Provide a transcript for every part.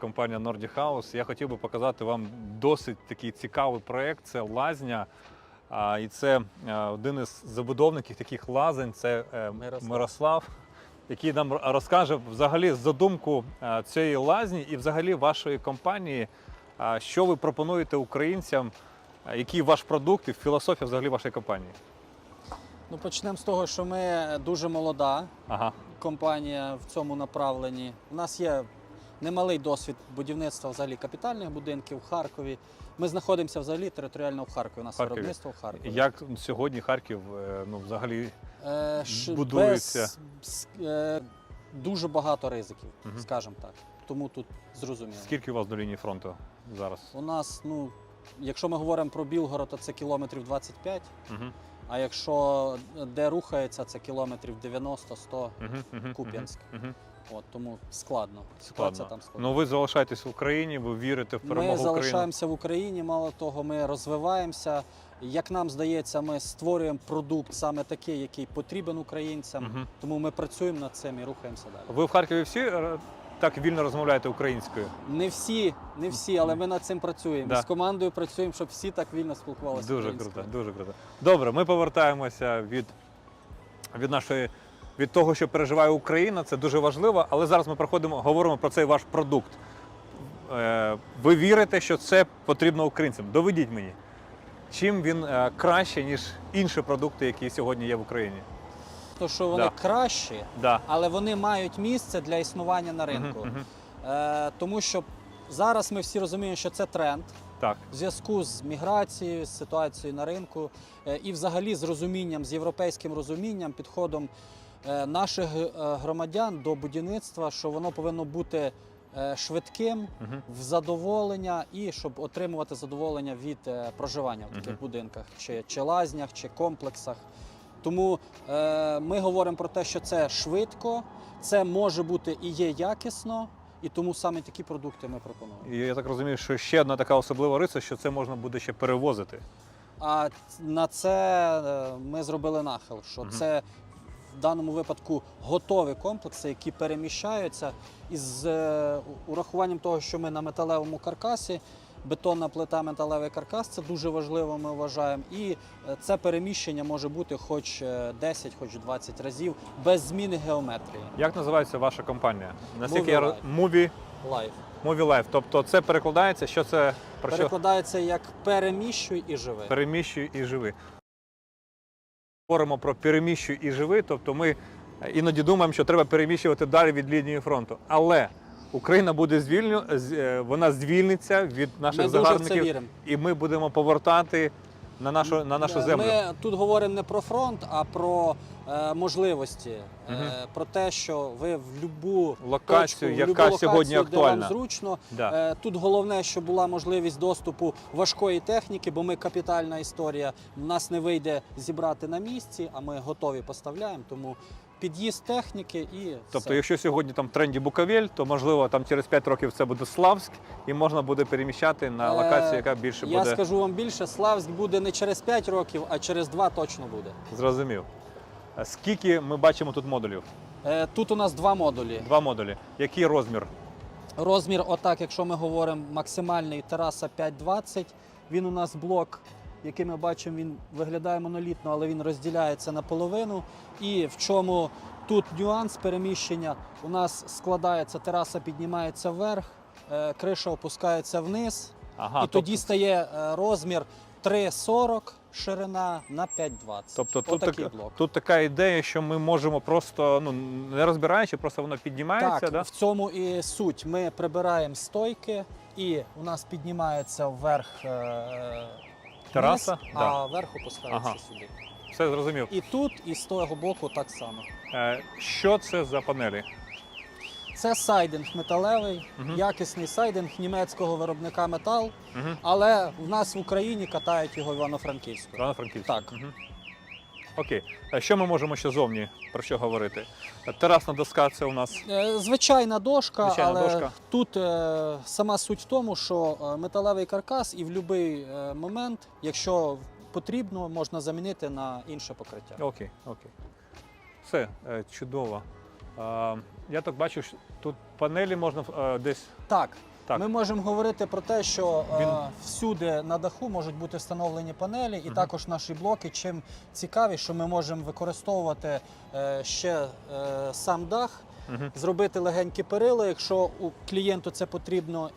Компанія Nordic House. Я хотів би показати вам досить такий цікавий проєкт. Це лазня. А, І це е, один із забудовників таких лазень. Це е, Мирослав. Мирослав, який нам розкаже взагалі задумку е, цієї лазні і взагалі вашої компанії, що ви пропонуєте українцям, який ваш продукт і філософія взагалі вашої компанії. Ну, почнемо з того, що ми дуже молода Ага, компанія в цьому направленні. У нас є немалий досвід будівництва взагалі капітальних будинків в Харкові. Ми знаходимося взагалі територіально в Харкові. У нас Харкові. виробництво в Харкові. як сьогодні Харків е, ну, взагалі Е, будується? Без, е, дуже багато ризиків, Мгм. скажімо так. Тому тут зрозуміло. скільки у вас до лінії фронту зараз? У нас, ну, якщо ми говоримо про Білгород, то це кілометрів 25. Угу. А якщо де рухається, це кілометрів 90-100. Угу, угу, Куп'янськ. Угу. От, тому складно. Ситуація Складно. там складна. Ну ви залишаєтесь в Україні, ви вірите в перемогу Ми України. залишаємося в Україні, мало того, ми розвиваємося. Як нам здається, ми створюємо продукт саме такий, який потрібен українцям. Мгм. Тому ми працюємо над цим і рухаємося далі. Ви в Харкові всі е, так вільно розмовляєте українською? Не всі, не всі, але ми над цим працюємо. Да. З командою працюємо, щоб всі так вільно спілкувалися. Дуже українською. круто, дуже круто. Добре, ми повертаємося від, від нашої. Від того, що переживає Україна, це дуже важливо, але зараз ми проходимо, говоримо про цей ваш продукт. Е, Ви вірите, що це потрібно українцям? Доведіть мені, чим він е, краще, ніж інші продукти, які сьогодні є в Україні? То, що вони Да. кращі, Да. але вони мають місце для існування на ринку. Мгм, мгм. Е, тому що зараз ми всі розуміємо, що це тренд. Так. в зв'язку з міграцією, з ситуацією на ринку е, і взагалі з розумінням, з європейським розумінням, підходом наших е, громадян до будівництва, що воно повинно бути е, швидким, в задоволення і щоб отримувати задоволення від е, проживання в таких будинках, чи, чи лазнях, чи комплексах. Тому е, ми говоримо про те, що це швидко, це може бути і є якісно, і тому саме такі продукти ми пропонуємо. І я так розумію, що ще одна така особлива риса, що це можна буде ще перевозити. А на це е, ми зробили нахил, що Мгм. це в даному випадку готові комплекси, які переміщаються із е, урахуванням того, що ми на металевому каркасі. Бетонна плита, металевий каркас це дуже важливо, ми вважаємо. І е, це переміщення може бути хоч е, 10, хоч 20 разів без зміни геометрії. Як називається ваша компанія? Наскільки я Life. Movie, Лайф Movie Life. Тобто це перекладається, що це про що перекладається як переміщуй і живи. переміщуй і живи. Говоримо про переміщуй і живи, тобто ми іноді думаємо, що треба переміщувати далі від лінії фронту. Але Україна буде звільню, е, вона звільниться від наших Ми загарбників, і ми будемо повертати на нашу, на нашу Е, землю. Ми тут говоримо не про фронт, а про е, можливості, угу. е, про те, що ви в будь-яку Локацію, точку, в яка локацію, сьогодні де актуальна. вам зручно. Да. Е, тут головне, щоб була можливість доступу важкої техніки, бо ми капітальна історія. У нас не вийде зібрати на місці, а ми готові поставляємо. Тому під'їзд техніки і Тобто, все. якщо сьогодні там в тренді Буковель, то можливо там через 5 років це буде Славськ, і можна буде переміщати на Е, локацію, яка більше я буде скажу вам більше, Славськ буде не через 5 років, а через 2 точно буде. зрозумів. Скільки ми бачимо тут модулів? Е, тут у нас два модулі. Два модулі. Який розмір? Розмір, отак, якщо ми говоримо, максимальний тераса 5,20. Він у нас блок, який ми бачимо, він виглядає монолітно, але він розділяється наполовину. І в чому тут нюанс переміщення? У нас складається тераса, піднімається вверх, е, криша опускається вниз, Ага, і тоді стає е, розмір 3,40 ширина на 5,20. Тобто тут, так, блок. тут така ідея, що ми можемо просто, ну не розбираючи, просто воно піднімається, Так, да? в цьому і суть. Ми прибираємо стойки, і у нас піднімається вверх е, Тераса? вниз, Да. а верху опускається Ага. сюди. Все зрозумів. І тут, і з того боку так само. Е, що це за панелі? Це сайдинг металевий, Мгм. якісний сайдинг німецького виробника метал, Угу. але в нас в Україні катають його в Івано-Франківську. Івано-Франківськ. Так. Мгм. Окей. А що ми можемо ще зовні про що говорити? Терасна доска це у нас Е, Звичайна дошка, Звичайна але дошка. тут е, сама суть в тому, що е, металевий каркас і в будь-який момент, якщо потрібно, можна замінити на інше покриття. Окей, окей. Все, чудово. Я так бачу, що тут панелі можна десь. Так, Так. ми можемо говорити про те, що е, всюди на даху можуть бути встановлені панелі, і угу. також наші блоки. Чим цікаві, що ми можемо використовувати е, ще е, сам дах, угу. зробити легенькі перила, якщо у клієнту це потрібно.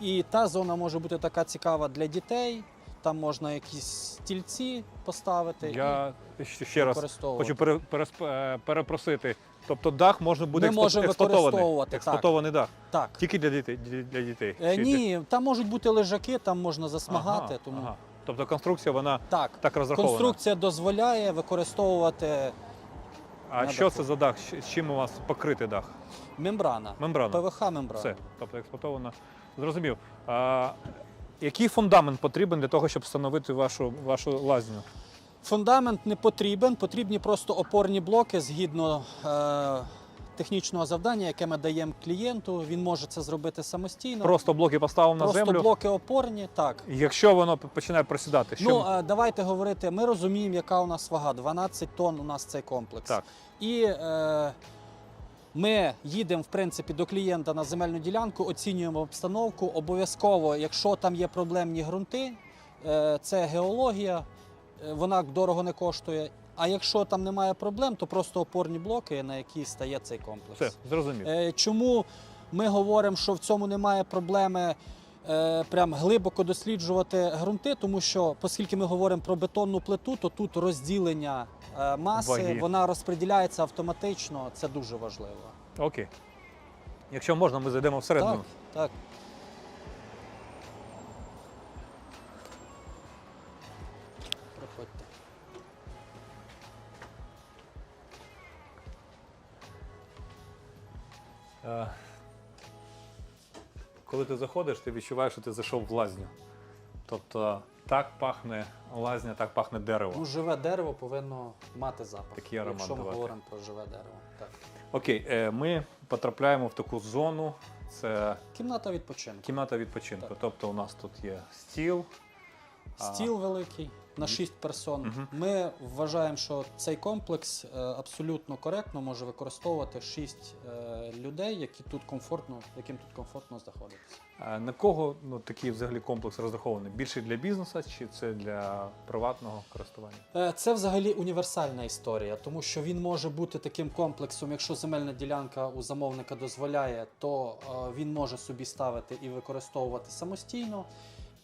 І та зона може бути така цікава для дітей. Там можна якісь стільці поставити Я ще, і ще раз хочу пере, е, перепросити. Тобто дах експло- можемо експлуатований. використовувати, так. Експлуатований дах. Так. Тільки для дітей. Для, дітей. Е, ні, там можуть бути лежаки, там можна засмагати. Ага, тому ага. Тобто конструкція вона так. так розрахована. Конструкція дозволяє використовувати А на що даху. це за дах? З чим у вас покритий дах? мембрана. Мембрана. ПВХ мембрана. Все, тобто експлуатовано. Зрозумів. А, який фундамент потрібен для того, щоб встановити вашу, вашу лазню? Фундамент не потрібен, потрібні просто опорні блоки згідно е, технічного завдання, яке ми даємо клієнту. Він може це зробити самостійно. Просто блоки поставив на Просто землю. блоки опорні, так. Якщо воно починає просідати, що Ну, е, давайте говорити, ми розуміємо, яка у нас вага. 12 тонн у нас цей комплекс. так. І е, ми їдемо, в принципі, до клієнта на земельну ділянку, оцінюємо обстановку. Обов'язково, якщо там є проблемні ґрунти, е, це геологія, е, вона дорого не коштує. А якщо там немає проблем, то просто опорні блоки, на які стає цей комплекс. Все, зрозумів. Е, Чому ми говоримо, що в цьому немає проблеми прям глибоко досліджувати ґрунти? Тому що, оскільки ми говоримо про бетонну плиту, то тут розділення е, маси, Ваги. вона розподіляється автоматично. Це дуже важливо. Окей. Якщо можна, ми зайдемо всередину. Так, так. Ти заходиш, ти відчуваєш, що ти зайшов в лазню. Тобто так пахне лазня, так пахне дерево. Ну, живе дерево повинно мати запах. Такий аромат якщо ми давати. говоримо про живе дерево. Так. Окей, е, ми потрапляємо в таку зону. Це Кімната відпочинку. кімната відпочинку. Так. Тобто у нас тут є стіл. а, Стіл великий на 6 персон. Мгм. Ми вважаємо, що цей комплекс е, абсолютно коректно може використовувати 6 людей, які тут комфортно, яким тут комфортно знаходитися. а На кого ну, такий взагалі комплекс розрахований? Більше для бізнесу чи це для приватного користування? Е, Це взагалі універсальна історія, тому що він може бути таким комплексом. Якщо земельна ділянка у замовника дозволяє, то е, він може собі ставити і використовувати самостійно.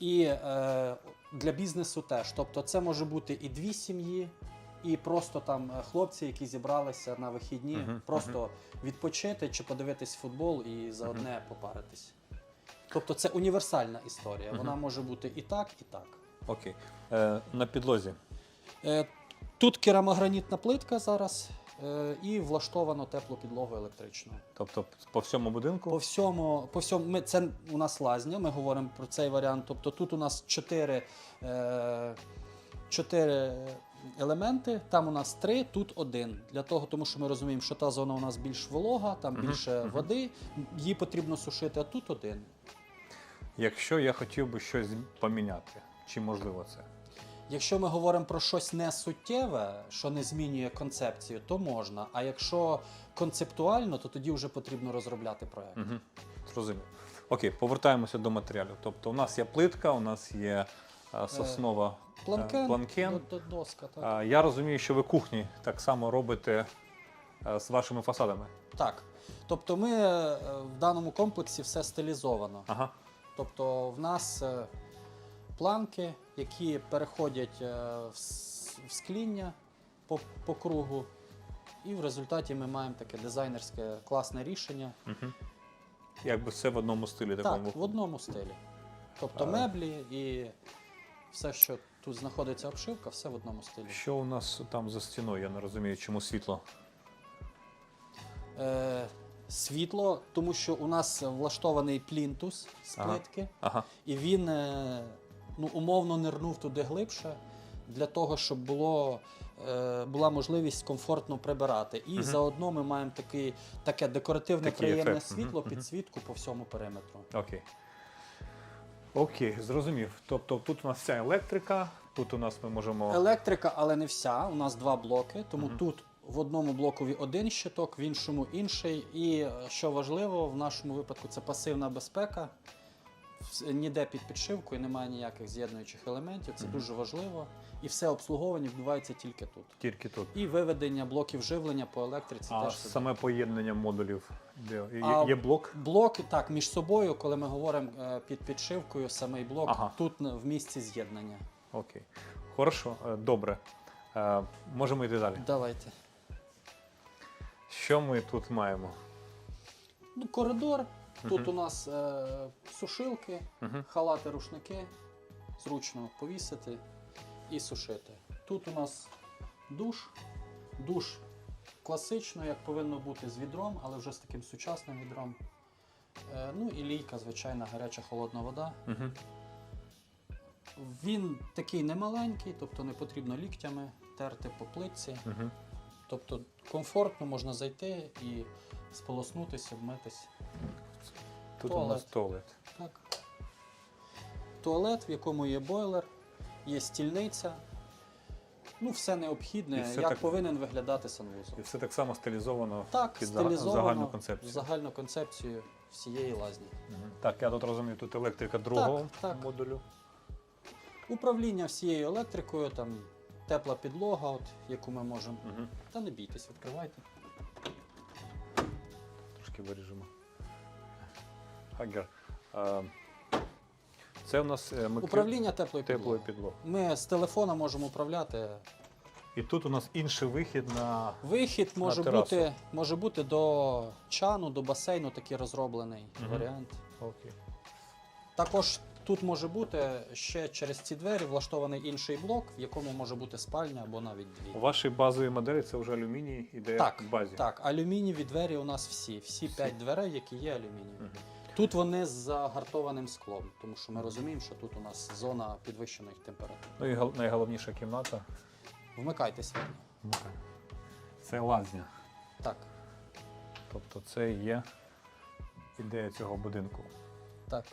І е, для бізнесу теж. Тобто, це може бути і дві сім'ї, і просто там е, хлопці, які зібралися на вихідні, Мгм, просто відпочити чи подивитись футбол і за одне попаритись. Тобто це універсальна історія. Мгм. Вона може бути і так, і так. Окей. Е, на підлозі. Е, Тут керамогранітна плитка зараз і влаштовано теплу підлогу електричну. Тобто по всьому будинку. По всьому, по всьому ми, це у нас лазня, ми говоримо про цей варіант. Тобто тут у нас чотири, е, чотири елементи, там у нас три, тут один. Для того, тому що ми розуміємо, що та зона у нас більш волога, там Мгм, більше мгм. води, її потрібно сушити, а тут один. Якщо я хотів би щось поміняти, чи можливо це? Якщо ми говоримо про щось не суттєве, що не змінює концепцію, то можна. А якщо концептуально, то тоді вже потрібно розробляти проект. Угу. Зрозумів. Окей, повертаємося до матеріалів. Тобто у нас є плитка, у нас є е, соснова е, планкен. до- до- доска, так. А, Я розумію, що ви кухні так само робите е, з вашими фасадами. так. Тобто ми е, в даному комплексі все стилізовано. Ага. Тобто в нас е, планки, які переходять е, в скління по, по кругу. І в результаті ми маємо таке дизайнерське класне рішення. Угу. Якби все в одному стилі такому? Так, в одному стилі. Тобто А. меблі і все, що тут знаходиться обшивка, все в одному стилі. Що у нас там за стіною? Я не розумію, чому світло. Е, світло, тому що у нас влаштований плінтус з Ага. плитки, Ага. і він е, ну, умовно нирнув туди глибше. для того, щоб було, е, була можливість комфортно прибирати. І заодно ми маємо такий, таке декоративне Такий приємне ефект. Мгм, світло, мгм. підсвітку по всьому периметру. Окей. Окей, зрозумів. Тобто тут у нас вся електрика, тут у нас ми можемо. Електрика, але не вся. У нас два блоки, тому тут в одному блокові один щиток, в іншому інший. І е, що важливо, в нашому випадку це пасивна безпека. Ніде під підшивкою немає ніяких з'єднуючих елементів. Це дуже важливо. І все обслуговування відбувається тільки тут. Тільки тут. І виведення блоків живлення по електриці А теж сюди. саме поєднання модулів. Де? Є, А- є блок? Блоки так між собою, коли ми говоримо е, під підшивкою, самий блок Ага. тут в місці з'єднання. Окей. Хорошо, е, добре. Е, Можемо йти далі. Давайте. Що ми тут маємо? Ну, коридор. Тут у нас е, сушилки, халати, рушники. Зручно повісити і сушити. Тут у нас душ. Душ класично, як повинно бути з відром, але вже з таким сучасним відром. Е, ну і лійка, звичайна гаряча холодна вода. Він такий немаленький, тобто не потрібно ліктями терти по плитці. Тобто комфортно можна зайти і сполоснутися, обмитись. Тут у нас туалет. Так. Туалет, в якому є бойлер, є стільниця. Ну, все необхідне, все як так- повинен виглядати санвузол. І все так само стилізовано Так, під стилізовано загальну концепцію. загальну концепцію всієї лазні. Мгм. Так, я тут розумію, тут електрика другого так. модулю. Управління всією електрикою, там тепла підлога, от, яку ми можемо. Угу. Та не бійтесь, відкривайте. Трошки виріжемо. Хагер. Це у нас е, ми Управління теплою теплою підлогою. підлогою. Ми з телефона можемо управляти. І тут у нас інший вихід на. Вихід може терасу. бути, може бути до чану, до басейну такий розроблений Мгм. варіант. Окей. Також тут може бути ще через ці двері влаштований інший блок, в якому може бути спальня або навіть дві. У вашій базовій моделі це вже алюміній іде Так, в базі. так, алюмінієві двері у нас всі, всі п'ять дверей, які є алюмінієві. Мгм. Тут вони з загартованим склом, тому що ми розуміємо, що тут у нас зона підвищеної температури. Ну і гал- найголовніша кімната. Вмикайте світло. Це лазня. Так, Тобто це і є ідея цього будинку. так.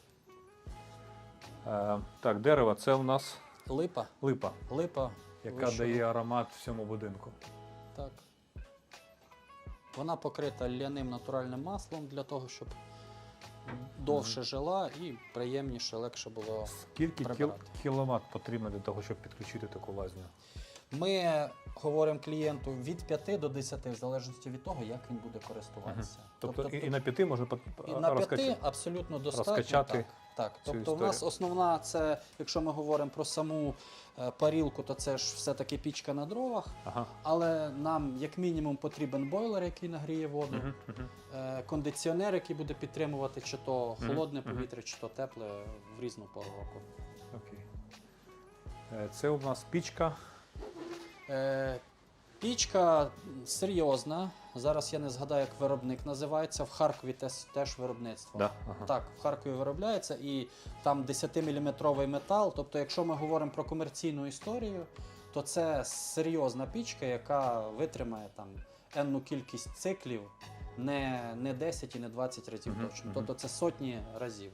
Е, так, дерево це у нас Липа, липа, липа. яка вищого- дає аромат всьому будинку. Так. Вона покрита ляним натуральним маслом для того, щоб довше жила і приємніше, легше було. Скільки кіл- Прибирати. кіловат потрібно для того, щоб підключити таку лазню? Ми говоримо клієнту від 5 до 10, в залежності від того, як він буде користуватися. Тобто, і, і на п'яти можна по- і на 5 абсолютно достатньо. розкачати так, так. цю Тобто, у нас історію. основна це, якщо ми говоримо про саму е, парілку, то це ж все-таки пічка на дровах. Ага. Але нам, як мінімум, потрібен бойлер, який нагріє воду. Мгм, мгм. Е, кондиціонер, який буде підтримувати чи то холодне мгм. повітря, чи то тепле в різну пору року. Окей. Е, Це у нас пічка. Е, пічка серйозна. Зараз я не згадаю, як виробник називається. В Харкові теж, виробництво. Да? Ага. Так, в Харкові виробляється і там 10-мм метал. Тобто, якщо ми говоримо про комерційну історію, то це серйозна пічка, яка витримає там енну кількість циклів, не, не 10 і не 20 разів точно. Тобто це сотні разів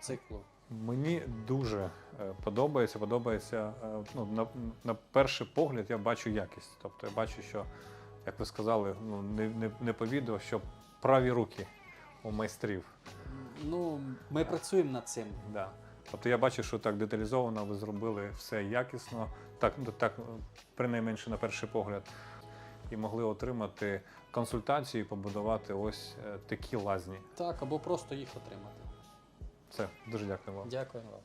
циклу. Мені дуже е, подобається. Подобається е, ну, на, на перший погляд я бачу якість. Тобто я бачу, що, як ви сказали, ну, не, не, не по відео, що праві руки у майстрів. Ну, ми працюємо над цим. Да. Тобто я бачу, що так деталізовано, ви зробили все якісно, так, ну, так е, принайменше на перший погляд. І могли отримати консультацію і побудувати ось такі лазні. Так, або просто їх отримати. Все, дуже дякую вам. Дякую вам.